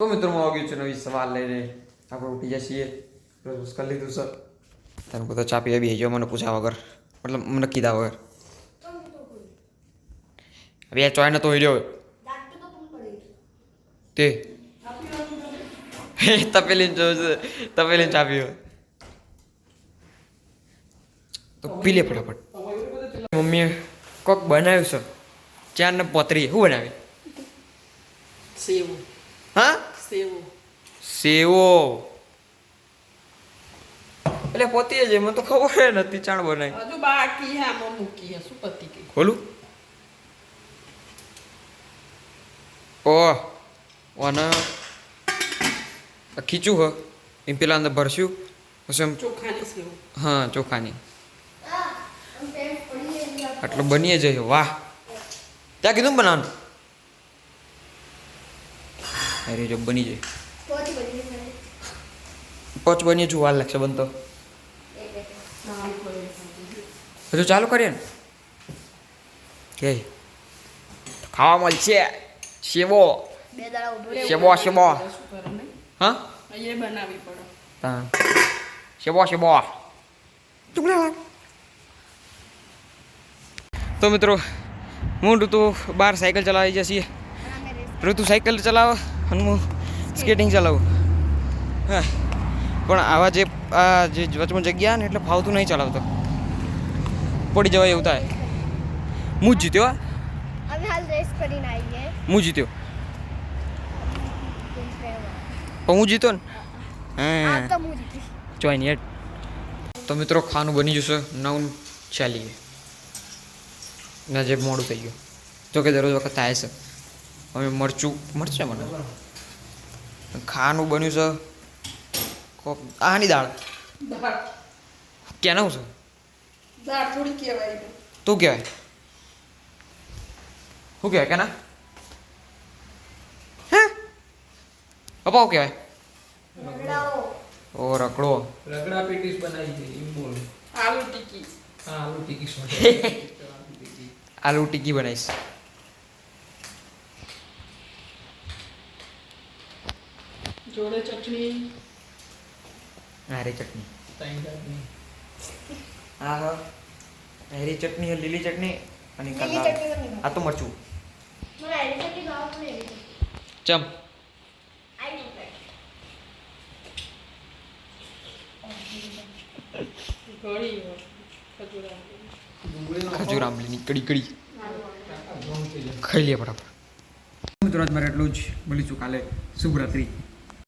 તો મિત્રોમાં આવી ગયું છું નવી સવાલ લઈને આપણે ઉઠી જઈએ છીએ કરી લીધું સર તમે બધા ચા પીવા બી જો મને પૂછ્યા વગર મતલબ મને કીધા વગર હવે આ ચોય નતો હીર્યો તે હે તપેલી તપેલી ચા પીવો તો પી લે ફટાફટ મમ્મીએ કોક બનાવ્યું છે ચાર ને પોતરી શું બનાવી સેવ હા સેવ. સેવો. એટલે પોતી જ મને તો ખબર નથી ચાણ બનાવી. હજુ બાકી હે આમાં મૂકી હે શું પતી ગઈ ખોલું. ઓહ ઓને આ ખીચું હ. એમ પેલા અંદર ભરશું. પછી એમ હા ચોખાની. આટલું બનીએ જઈએ વાહ. ત્યાં કીધું બનાવવાનું? અરે જો બની જાય. પોચ બની છું વાર લાગશે બનતો હજુ ચાલુ કરીએ ને? કે ખાવા મળશે. સેવો સેવો સેવો શું હા? એ બનાવવી પડે. તા સેવો સેવો તો મિત્રો હું ઋતુ બહાર સાયકલ ચલાવી જઈએ ઋતુ સાયકલ ચલાવે. અને હું સ્કેટિંગ ચલાવું. હા. પણ આવા જે આ જે વચમાં જગ્યા ને એટલે ફાવતું નહીં ચલાવતો. પડી જવાય એવું થાય. હું જ જીત્યો હા? જીત્યો. હું જીતો ને? જોઈન હા. તો મિત્રો ખાવાનું બની જશે નવ ચાલીએ ના જે મોડું થઈ ગયું. જો કે દરરોજ વખત થાય છે. હવે મરચું મળશે મને ખાવાનું બન્યું છે કોક આની દાળ. કેનું છે? દાળ થોડી કહેવાય તું કહેવાય. શું કહેવાય? કેના હે? અપાવ કહેવાય? ઓ રકડો રગડા પેટીસ બનાવી છે ઇમ્બોલ આલુ ટીકી. હા આલુ ટીકી આલુ ટીકી બનાવીશ. જોડે ચટણી. હારી ચટણી. ત્રણ હા હા હેરી ચટણી લીલી ચટણી અને કાલા આ તો મરચું. મને એની ચટણી ભાવ પણ એવી ચમ. ખજૂરા આંબલીની કડી કડી ખાઈ લઈએ બરાબર મિત્રો આજ મારે એટલું જ મળીશું કાલે. શુભરાત્રી.